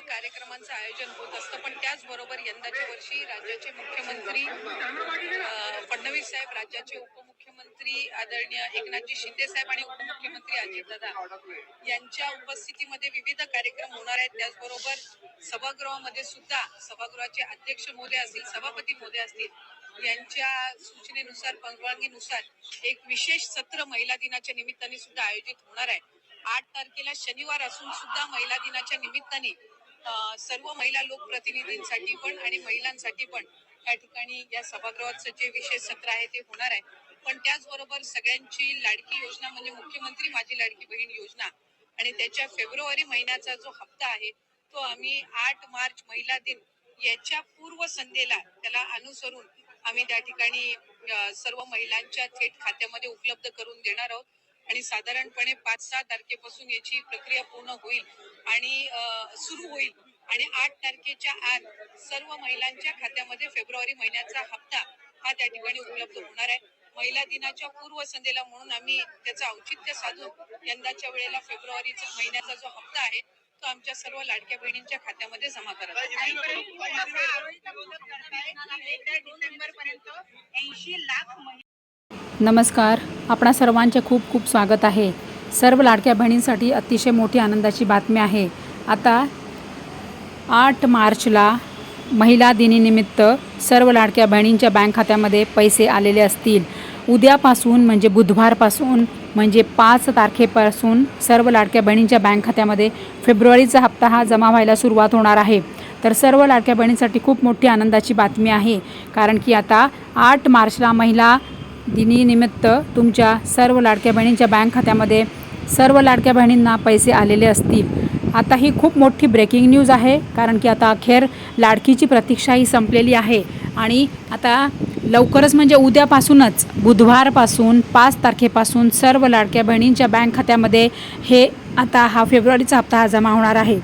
कार्यक्रमांचं आयोजन होत असतं. पण त्याचबरोबर यंदाच्या वर्षी राज्याचे मुख्यमंत्री फडणवीस साहेब राज्याचे उपमुख्यमंत्री आदरणीय एकनाथजी शिंदे साहेब आणि उपमुख्यमंत्री अजितदादा यांच्या उपस्थितीमध्ये विविध कार्यक्रम होणार आहेत. त्याचबरोबर सभागृहामध्ये सुद्धा सभागृहाचे अध्यक्ष मोदे असतील सभापती मोदे असतील यांच्या सूचनेनुसार परवानगीनुसार एक विशेष सत्र महिला दिनाच्या निमित्ताने सुद्धा आयोजित होणार आहे. आठ तारखेला शनिवार असून सुद्धा महिला दिनाच्या निमित्ताने सर्व महिला लोकप्रतिनिधींसाठी पण आणि महिलांसाठी पण या ठिकाणी या सभागृहाचं जे विशेष सत्र आहे ते होणार आहे. पण त्याचबरोबर सगळ्यांची लाडकी योजना म्हणजे मुख्यमंत्री माझी लाडकी बहीण योजना आणि त्याच्या फेब्रुवारी महिन्याचा जो हप्ता आहे तो आम्ही आठ मार्च महिला दिन याच्या पूर्व संध्येला त्याला अनुसरून आम्ही त्या ठिकाणी सर्व महिलांच्या थेट खात्यामध्ये उपलब्ध करून देणार आहोत. आणि साधारणपणे पाच सहा तारखेपासून याची प्रक्रिया पूर्ण होईल आणि सुरू होईल आणि आठ तारखेच्या आत सर्व महिलांच्या खात्यामध्ये फेब्रुवारी महिन्याचा हप्ता हा त्या ठिकाणी उपलब्ध होणार आहे महिला दिनाच्या पूर्व संध्येला म्हणून आम्ही त्याचं औचित्य साधून यंदाच्या वेळेला फेब्रुवारीचा महिन्याचा जो हप्ता आहे तो आमच्या सर्व लाडक्या बहिणींच्या खात्यामध्ये जमा करत आहोत. ऐंशी लाख नमस्कार. आपणा सर्वांचे खूप खूप स्वागत आहे. सर्व लाडक्या बहिणींसाठी अतिशय मोठी आनंदाची बातमी आहे. आता आठ मार्चला महिला दिनीनिमित्त सर्व लाडक्या बहिणींच्या बँक खात्यामध्ये पैसे आलेले असतील. उद्यापासून म्हणजे बुधवारपासून म्हणजे पाच तारखेपासून सर्व लाडक्या बहिणींच्या बँक खात्यामध्ये फेब्रुवारीचा हप्ता हा जमा व्हायला सुरुवात होणार आहे. तर सर्व लाडक्या बहिणींसाठी खूप मोठी आनंदाची बातमी आहे. कारण की आता आठ मार्चला महिला दिनीनिमित्त तुमच्या सर्व लाडक्या बहिणींच्या बँक खात्यामध्ये सर्व लाडक्या बहिणींना पैसे आलेले असतील. आता ही खूप मोठी ब्रेकिंग न्यूज आहे कारण की आता अखेर लाडकीची प्रतीक्षा ही संपलेली आहे. आणि आता लवकरच म्हणजे उद्यापासूनच बुधवारपासून पाच तारखेपासून सर्व लाडक्या बहिणींच्या बँक खात्यामध्ये हे आता हा फेब्रुवारीचा हप्ता हा जमा होणार आहे.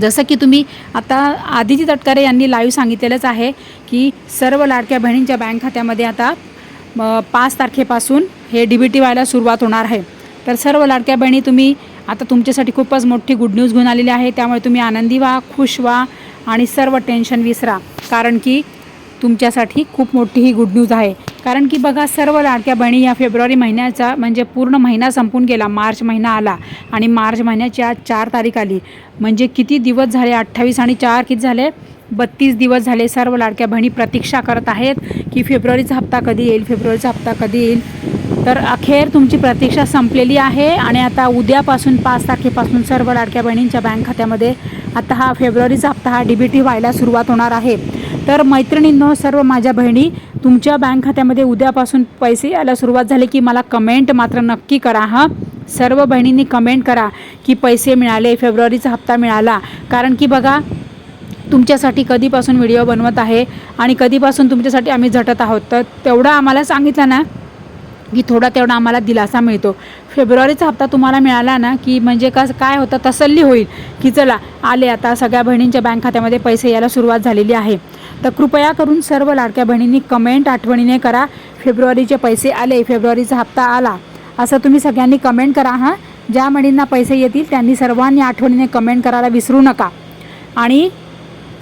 जसं की तुम्ही आता आदिती तटकरे यांनी लाईव्ह सांगितलेलंच आहे की सर्व लाडक्या बहिणींच्या बँक खात्यामध्ये आता पाच तारखेपासून हे डी बी टी व्हायला सुरुवात होणार आहे. तर सर्व लाडक्या बहिणी तुम्ही आता तुमच्यासाठी खूपच मोठी गुड न्यूज घेऊन आलेली आहे. त्यामुळे तुम्ही आनंदी व्हा खुश व्हा आणि सर्व टेन्शन विसरा. कारण की तुमच्यासाठी खूप मोठी ही गुड न्यूज आहे. कारण की बघा सर्व लाडक्या बहिणी या फेब्रुवारी महिन्याचा म्हणजे पूर्ण महिना संपून गेला. मार्च महिना आला आणि मार्च महिन्याची आज चार तारीख आली. म्हणजे किती दिवस झाले? अठ्ठावीस आणि चार किती झाले? बत्तीस दिवस झाले सर्व लाडक्या बहिणी प्रतीक्षा करत आहेत की फेब्रुवारीचा हप्ता कधी येईल फेब्रुवारीचा हप्ता कधी येईल. तर अखेर तुमची प्रतीक्षा संपलेली आहे आणि आता उद्यापासून पाच तारखेपासून सर्व लाडक्या बहिणींच्या बँक खात्यामध्ये आता हा फेब्रुवारीचा हप्ता हा डी बी टी व्हायला सुरुवात होणार आहे. तर मैत्रिणींनो सर्व माझ्या बहिणी तुमच्या बँक खात्यामध्ये उद्यापासून पैसे यायला सुरुवात झाली की मला कमेंट मात्र नक्की करा हां. सर्व बहिणींनी कमेंट करा की पैसे मिळाले फेब्रुवारीचा हप्ता मिळाला. कारण की बघा तुमच्यासाठी कधीपासून व्हिडिओ बनवत आहे आणि कधीपासून तुमच्यासाठी आम्ही झटत आहोत? तर तेवढं आम्हाला सांगितलं ना की थोडा तेवढा आम्हाला दिलासा मिळतो. फेब्रुवारीचा हप्ता तुम्हाला मिळाला ना की म्हणजे कसं काय होतं तसल्ली होईल की चला आले आता सगळ्या बहिणींच्या बँक खात्यामध्ये पैसे यायला सुरुवात झालेली आहे. तर कृपया करून सर्व लाडक्या बहिणींनी कमेंट आठवणीने करा फेब्रुवारीचे पैसे आले फेब्रुवारीचा हप्ता आला. असं तुम्ही सगळ्यांनी कमेंट करा हां. ज्या बहिणींना पैसे येतील त्यांनी सर्वांनी आठवणीने कमेंट करायला विसरू नका. आणि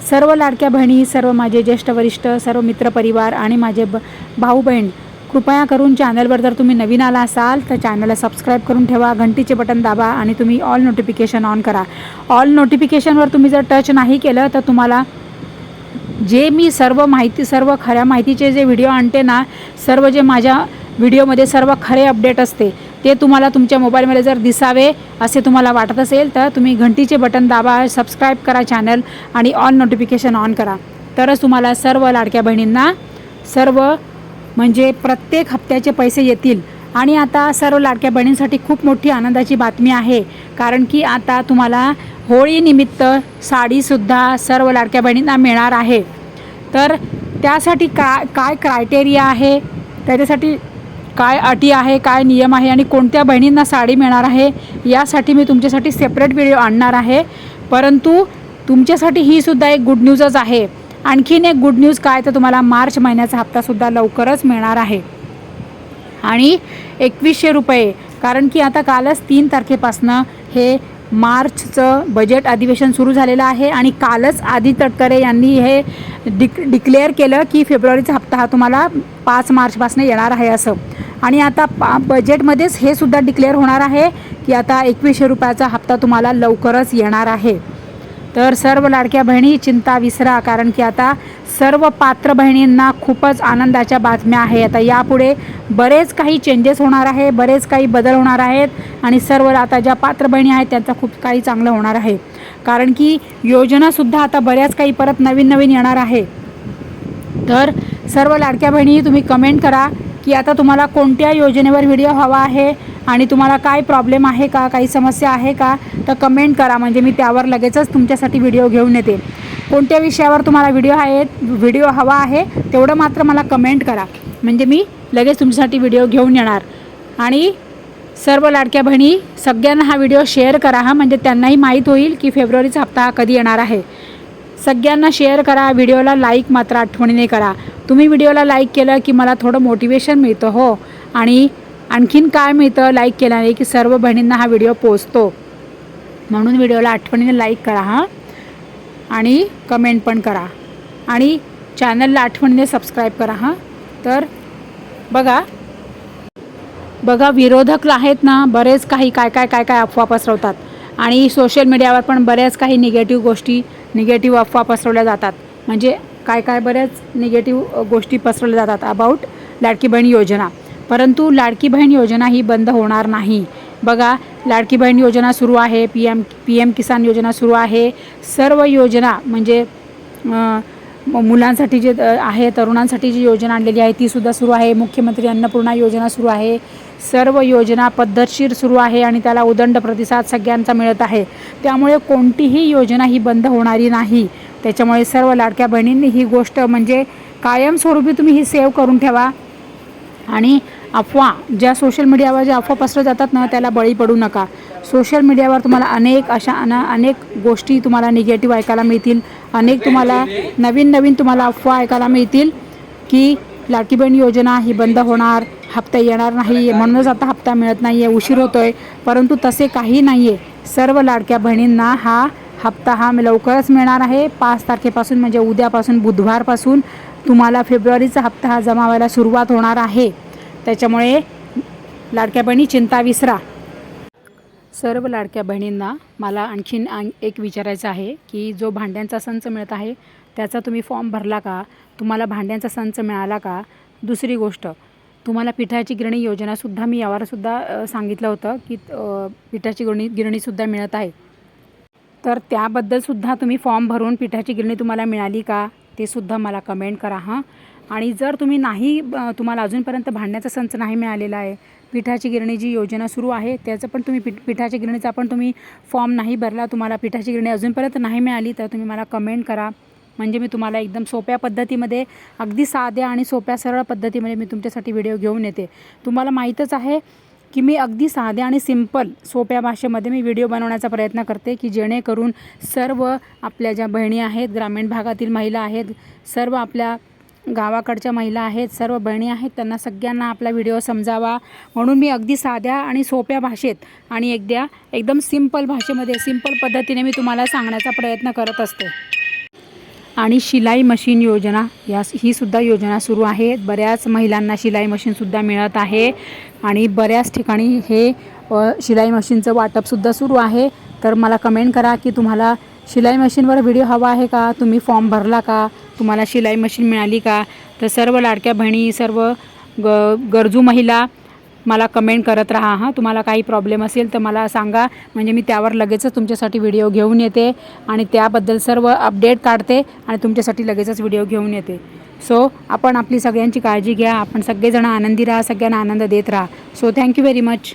सर्व लाडक्या बहिणी सर्व माझे ज्येष्ठ वरिष्ठ सर्व मित्रपरिवार आणि माझे ब भाऊ बहीण कृपया करून चॅनलवर जर तुम्ही नवीन आला असाल तर चॅनलला सबस्क्राईब करून ठेवा घंटीचे बटन दाबा आणि तुम्ही ऑल नोटिफिकेशन ऑन करा. ऑल नोटिफिकेशनवर तुम्ही जर टच नाही केलं तर तुम्हाला जे मी सर्व माहिती सर्व खऱ्या माहितीचे जे व्हिडिओ आणते ना सर्व जे माझ्या व्हिडिओमध्ये सर्व खरे अपडेट असते ते तुम्हाला तुमच्या मोबाईलमध्ये जर दिसावे असे तुम्हाला वाटत असेल तर तुम्ही घंटीचे बटन दाबा सबस्क्राईब करा चॅनल आणि ऑल नोटिफिकेशन ऑन करा. तरच तुम्हाला सर्व लाडक्या बहिणींना सर्व म्हणजे प्रत्येक हप्त्याचे पैसे येतील. आणि आता सर्व लाडक्या बहिणींसाठी खूप मोठी आनंदाची बातमी आहे कारण की आता तुम्हाला होळीनिमित्त साडीसुद्धा सर्व लाडक्या बहिणींना मिळणार आहे. तर त्यासाठी काय काय क्रायटेरिया आहे? त्याच्यासाठी काय अटी आहे काय नियम आहे आणि कोणत्या बहिणींना साडी मिळणार आहे यासाठी मी तुमच्यासाठी सेपरेट व्हिडिओ आणणार आहे. परंतु तुमच्यासाठी ही सुद्धा एक गुड न्यूजच आहे. आणखीन एक गुड न्यूज काय तर तुम्हाला मार्च महिन्याचा हप्तासुद्धा लवकरच मिळणार आहे. आणि एकवीसशे रुपये कारण की आता कालच तीन तारखेपासनं हे मार्चचं बजेट अधिवेशन सुरू झालेलं आहे आणि कालच आदी तटकरे यांनी हे डिक डिक्लेअर केलं की फेब्रुवारीचा हप्ता हा तुम्हाला पाच मार्चपासून येणार आहे असं. आणि आता पा बजेटमध्येच हे सुद्धा डिक्लेअर होणार आहे की आता एकवीसशे रुपयाचा हप्ता तुम्हाला लवकरच येणार आहे. तर सर्व लाडक्या बहिणी चिंता विसरा कारण की आता सर्व पात्र बहिणींना खूपच आनंदाच्या बातम्या आहे आता यापुढे बरेच काही चेंजेस होणार आहे बरेच काही बदल होणार आहेत आणि सर्व आता ज्या पात्र बहिणी आहेत त्यांचा खूप काही चांगलं होणार आहे. कारण की योजनासुद्धा आता बऱ्याच काही परत नवीन नवीन येणार आहे. तर सर्व लाडक्या बहिणी तुम्ही कमेंट करा. की आता तुम्हाला कोणत्या योजनेवर व्हिडिओ हवा आहे आणि तुम्हाला काय प्रॉब्लेम आहे का काही समस्या आहे का तर कमेंट करा. म्हणजे मी त्यावर लगेचच तुमच्यासाठी व्हिडिओ घेऊन येते. कोणत्या विषयावर तुम्हाला व्हिडिओ आहे व्हिडिओ हवा आहे तेवढं मात्र मला कमेंट करा. म्हणजे मी लगेच तुमच्यासाठी व्हिडिओ घेऊन येणार. आणि सर्व लाडक्या बहिणी सगळ्यांना हा व्हिडिओ शेअर करा हा. म्हणजे त्यांनाही माहीत होईल की फेब्रुवारीचा हप्ता कधी येणार आहे. सगळ्यांना शेअर करा व्हिडिओला लाईक मात्र आठवणीने करा. तुम्ही व्हिडिओला लाईक केलं की मला थोडं मोटिवेशन मिळतं हो. आणि आणखीन काय मिळतं लाईक केल्याने की सर्व बहिणींना हा व्हिडिओ पोचतो. म्हणून व्हिडिओला आठवणीने लाईक करा हां. आणि कमेंट पण करा. आणि चॅनलला आठवणीने सबस्क्राईब करा हां. तर बघा बघा विरोधक आहेत ना बरेच काही काय काय काय काय अफवा पसरवतात. आणि सोशल मीडियावर पण बऱ्याच काही निगेटिव्ह गोष्टी निगेटिव्ह अफवा पसरवल्या जातात. म्हणजे काय काय बऱ्याच निगेटिव्ह गोष्टी पसरवल्या जातात अबाउट लाडकी बहीण योजना. परंतु लाडकी बहीण योजना ही बंद होणार नाही. बघा लाडकी बहीण योजना सुरू आहे P M P M Kisan योजना सुरू आहे. सर्व योजना म्हणजे मुलांसाठी जे आहे तरुणांसाठी जी योजना आणलेली आहे तीसुद्धा सुरू आहे. मुख्यमंत्री अन्नपूर्णा योजना सुरू आहे. सर्व योजना पद्धतशीर सुरू आहे आणि त्याला उदंड प्रतिसाद सगळ्यांचा मिळत आहे. त्यामुळे कोणतीही योजना ही बंद होणारी नाही. त्याच्यामुळे सर्व लाडक्या बहिणींनी ही गोष्ट म्हणजे कायमस्वरूपी तुम्ही ही सेव्ह करून ठेवा. आणि अफवा ज्या सोशल मीडियावर ज्या अफवा पसरत जातात ना त्याला बळी पडू नका. सोशल मीडियावर तुम्हाला अनेक अशा अन अनेक गोष्टी तुम्हाला निगेटिव्ह ऐकायला मिळतील. अनेक तुम्हाला नवीन नवीन तुम्हाला अफवा ऐकायला मिळतील की लाडकी बहीण योजना ही बंद होणार हप्ता येणार नाही म्हणूनच आता हप्ता मिळत नाही आहे उशीर होतो आहे परंतु तसे काही नाही आहे सर्व लाडक्या बहिणींना हा हप्ता हा लवकरच मिळणार आहे. पाच तारखेपासून म्हणजे उद्यापासून बुधवारपासून तुम्हाला फेब्रुवारीचा हप्ता हा जमा व्हायला सुरुवात होणार आहे. त्याच्यामुळे लाडक्या बहिणी चिंता विसरा. सर्व लाडक्या बहिणींना मला आणखीन आण- एक विचारायचं आहे की जो भांड्यांचा संच मिळत आहे त्याचा तुम्ही फॉर्म भरला का? तुम्हाला भांड्यांचा संच मिळाला का? दुसरी गोष्ट तुम्हाला पिठाची गिरणी योजनासुद्धा मी यावरसुद्धा सांगितलं होतं की पिठाची गिरणी गिरणीसुद्धा मिळत आहे. तर त्याबद्दलसुद्धा तुम्ही फॉर्म भरून पिठाची गिरणी तुम्हाला मिळाली का ते सुद्धा मला कमेंट करा हां. आणि जर तुम्ही नाही तुम्हाला अजूनपर्यंत भांडण्याचा संच नाही मिळालेला आहे पिठाची गिरणी जी योजना सुरू आहे त्याचं पण तुम्ही पिठ पिठाच्या गिरणीचा पण तुम्ही फॉर्म नाही भरला तुम्हाला पिठाची गिरणी अजूनपर्यंत नाही मिळाली तर तुम्ही मला कमेंट करा. म्हणजे मी तुम्हाला एकदम सोप्या पद्धतीमध्ये अगदी साध्या आणि सोप्या सरळ पद्धतीमध्ये मी तुमच्यासाठी व्हिडिओ घेऊन येते. तुम्हाला माहीतच आहे की मी अगदी साध्या आणि सिंपल सोप्या भाषेमध्ये मी व्हिडिओ बनवण्याचा प्रयत्न करते की जेणेकरून सर्व आपल्या ज्या बहिणी आहेत ग्रामीण भागातील महिला आहेत सर्व आपल्या गावाकडच्या महिला आहेत सर्व बहिणी आहेत त्यांना सगळ्यांना आपला व्हिडिओ समजावा. म्हणून मी अगदी साध्या आणि सोप्या भाषेत आणि एकद्या एकदम सिंपल भाषेमध्ये सिंपल पद्धतीने मी तुम्हाला सांगण्याचा प्रयत्न करत असते. आणि शिलाई मशीन योजना या ही सुद्धा योजना सुरू आहे. बऱ्याच महिलांना शिलाई मशीनसुद्धा मिळत आहे. आणि बऱ्याच ठिकाणी हे शिलाई मशीनचं वाटपसुद्धा सुरू आहे. तर मला कमेंट करा की तुम्हाला शिलाई मशीनवर व्हिडिओ हवा आहे का? तुम्ही फॉर्म भरला का? तुम्हाला शिलाई मशीन मिळाली का? तर सर्व लाडक्या बहिणी सर्व ग गरजू महिला मला कमेंट करत राहा हां. तुम्हाला काही प्रॉब्लेम असेल तर मला सांगा. म्हणजे मी त्यावर लगेचच तुमच्यासाठी व्हिडिओ घेऊन येते आणि त्याबद्दल सर्व अपडेट काढते आणि तुमच्यासाठी लगेचच व्हिडिओ घेऊन येते. सो आपण आपली सगळ्यांची काळजी घ्या. आपण सगळेजण आनंदी राहा सगळ्यांना आनंद देत राहा. So thank you very much